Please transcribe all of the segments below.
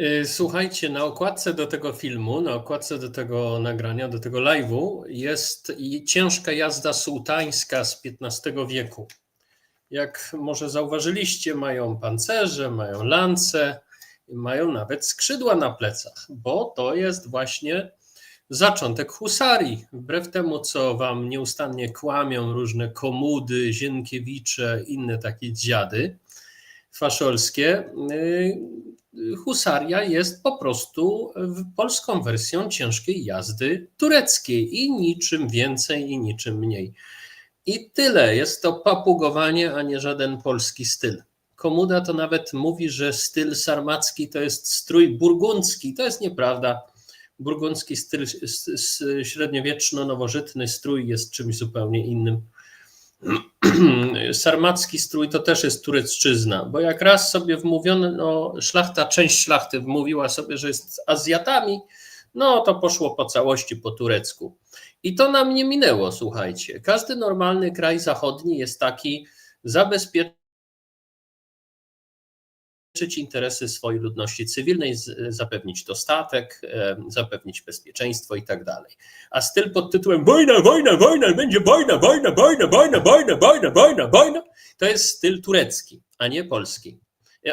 Y, Słuchajcie, na okładce do tego filmu, na okładce do tego nagrania, do tego live'u jest ciężka jazda sułtańska z XV wieku. Jak może zauważyliście, mają pancerze, mają lance, mają nawet skrzydła na plecach, bo to jest właśnie zaczątek husarii. Wbrew temu, co wam nieustannie kłamią różne komudy, Zienkiewicze, inne takie dziady faszolskie, y, husaria jest po prostu polską wersją ciężkiej jazdy tureckiej i niczym więcej i niczym mniej. I tyle. Jest to papugowanie, a nie żaden polski styl. Komuda to nawet mówi, że styl sarmacki to jest strój burgundzki. To jest nieprawda. Burgundzki styl, średniowieczno-nowożytny strój jest czymś zupełnie innym. Sarmacki strój to też jest turecczyzna, bo jak raz sobie wmówiono, no, szlachta, część szlachty wmówiła sobie, że jest Azjatami, no to poszło po całości po turecku. I to nam nie minęło, słuchajcie. Każdy normalny kraj zachodni jest taki zabezpieczony interesy swojej ludności cywilnej, zapewnić dostatek, zapewnić bezpieczeństwo i tak dalej. A styl pod tytułem wojna, wojna, wojna, będzie wojna, wojna, wojna, wojna, wojna, wojna, wojna, wojna, to jest styl turecki, a nie polski,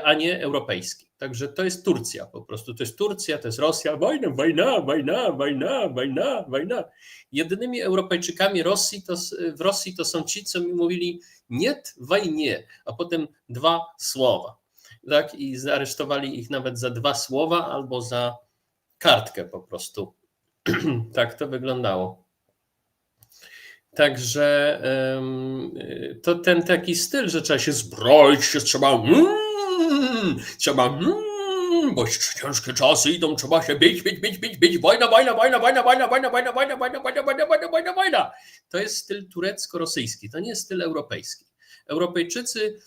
a nie europejski. Także to jest Turcja po prostu. To jest Turcja, to jest Rosja, wojna, wojna, wojna, wojna, wojna, wojna. Jedynymi Europejczykami Rosji to, w Rosji to są ci, co mi mówili nie wojnie, a potem dwa słowa tak? I zaresztowali ich nawet za dwa słowa albo za kartkę po prostu. tak to wyglądało. Także to ten taki styl, że trzeba się zbroić, się trzeba mm, trzeba mm, bo ciężkie czasy idą, trzeba się bić, bić, bić, bić, bić, wojna, wojna, wojna, wojna, wojna, wojna, wojna, wojna, wojna, wojna, wojna, wojna, wojna, wojna. To jest styl turecko-rosyjski, to nie jest styl europejski. Europejczycy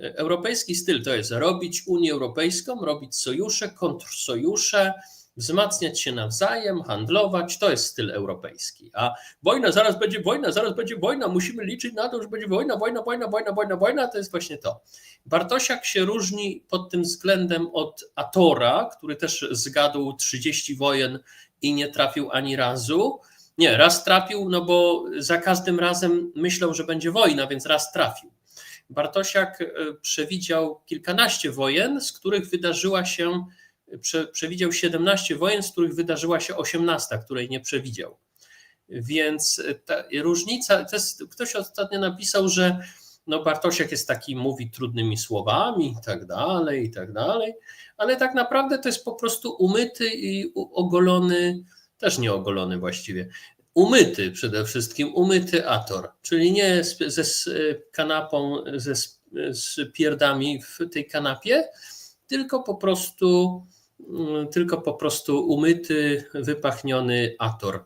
Europejski styl to jest robić Unię Europejską, robić sojusze, kontrsojusze, wzmacniać się nawzajem, handlować. To jest styl europejski. A wojna, zaraz będzie wojna, zaraz będzie wojna, musimy liczyć na to, że będzie wojna, wojna, wojna, wojna, wojna, wojna. To jest właśnie to. Bartosiak się różni pod tym względem od Atora, który też zgadł 30 wojen i nie trafił ani razu. Nie, raz trafił, no bo za każdym razem myślał, że będzie wojna, więc raz trafił. Bartosiak e, przewidział kilkanaście wojen, z których wydarzyła się, prze, przewidział 17 wojen, z których wydarzyła się 18, której nie przewidział. Więc ta różnica, to jest, ktoś ostatnio napisał, że no Bartosiak jest taki, mówi trudnymi słowami i tak dalej, i tak dalej, ale tak naprawdę to jest po prostu umyty i ogolony, też nie ogolony właściwie, umyty przede wszystkim, umyty ator, czyli nie ze kanapą, ze z pierdami w tej kanapie, tylko po prostu mm, tylko po prostu umyty, wypachniony ator.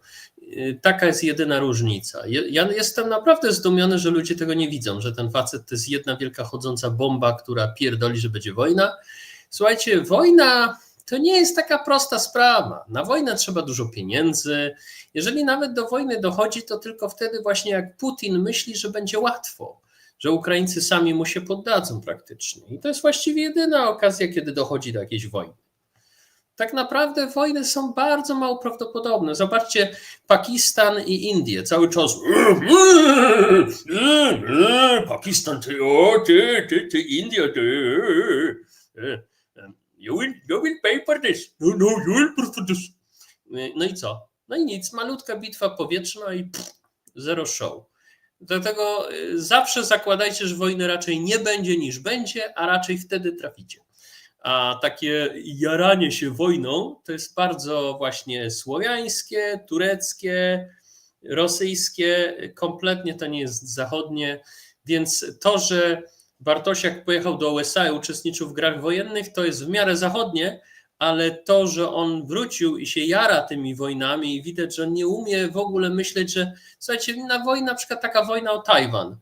Taka jest jedyna różnica. Ja jestem naprawdę zdumiony, że ludzie tego nie widzą, że ten facet to jest jedna wielka chodząca bomba, która pierdoli, że będzie wojna. Słuchajcie, wojna to nie jest taka prosta sprawa. Na wojnę trzeba dużo pieniędzy. Jeżeli nawet do wojny dochodzi, to tylko wtedy właśnie jak Putin myśli, że będzie łatwo, że Ukraińcy sami mu się poddadzą praktycznie. I to jest właściwie jedyna okazja, kiedy dochodzi do jakiejś wojny. Tak naprawdę wojny są bardzo mało prawdopodobne. Zobaczcie Pakistan i Indie. Cały czas Pakistan, ty, o, ty, ty, ty, India, ty. You will, you will pay for this. No, no, you will pay for this. No i co? No i nic, malutka bitwa powietrzna i pff, zero show. Dlatego y, zawsze zakładajcie, że wojny raczej nie będzie niż będzie, a raczej wtedy traficie. A takie jaranie się wojną to jest bardzo właśnie słowiańskie, tureckie, rosyjskie, kompletnie to nie jest zachodnie, więc to, że Bartosiak pojechał do USA i uczestniczył w grach wojennych, to jest w miarę zachodnie, ale to, że on wrócił i się jara tymi wojnami i widać, że on nie umie w ogóle myśleć, że słuchajcie, na wojna, na przykład taka wojna o Tajwan,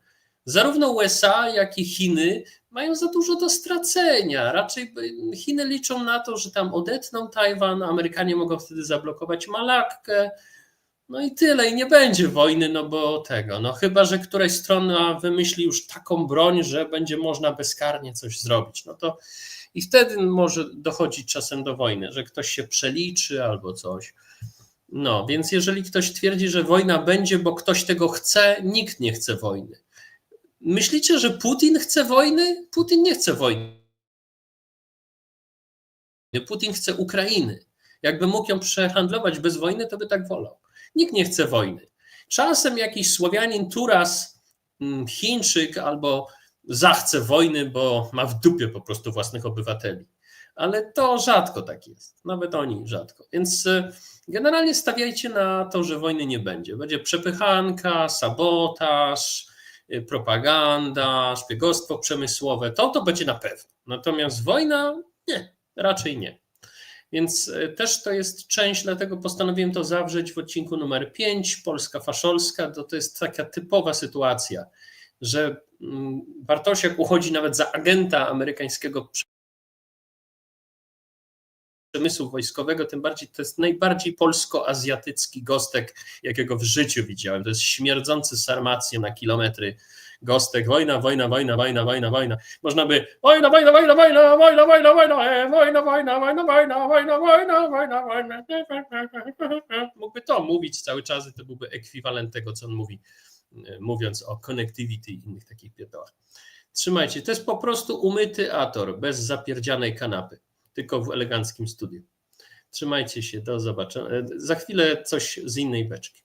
zarówno USA, jak i Chiny mają za dużo do stracenia. Raczej Chiny liczą na to, że tam odetną Tajwan, Amerykanie mogą wtedy zablokować Malakkę, no i tyle, i nie będzie wojny, no bo tego, no chyba, że któraś strona wymyśli już taką broń, że będzie można bezkarnie coś zrobić. No to I wtedy może dochodzić czasem do wojny, że ktoś się przeliczy albo coś. No, więc jeżeli ktoś twierdzi, że wojna będzie, bo ktoś tego chce, nikt nie chce wojny. Myślicie, że Putin chce wojny? Putin nie chce wojny. Putin chce Ukrainy. Jakby mógł ją przehandlować bez wojny, to by tak wolał. Nikt nie chce wojny. Czasem jakiś Słowianin, Turas, mm, Chińczyk albo zachce wojny, bo ma w dupie po prostu własnych obywateli. Ale to rzadko tak jest. Nawet oni rzadko. Więc y, generalnie stawiajcie na to, że wojny nie będzie. Będzie przepychanka, sabotaż, y, propaganda, szpiegostwo przemysłowe. To to będzie na pewno. Natomiast wojna nie, raczej nie. Więc e, też to jest część, dlatego postanowiłem to zawrzeć w odcinku numer 5, Polska faszolska, to, to jest taka typowa sytuacja, że mm, Bartosiak uchodzi nawet za agenta amerykańskiego przemysłu wojskowego, tym bardziej to jest najbardziej polsko-azjatycki gostek, jakiego w życiu widziałem. To jest śmierdzący sarmację na kilometry gostek, wojna, wojna, wojna, wojna, wojna, wojna. Można by wojna, wojna, wojna, wojna, wojna, wojna, wojna, e, wojna, wojna, wojna, wojna, wojna, wojna, wojna, wojna. Mógłby to mówić cały czas i to byłby ekwiwalent tego, co on mówi, mówiąc o connectivity i innych takich pierdołach. Trzymajcie, to jest po prostu umyty ator, bez zapierdzianej kanapy, tylko w eleganckim studiu. Trzymajcie się, do zobaczenia. Za chwilę coś z innej beczki.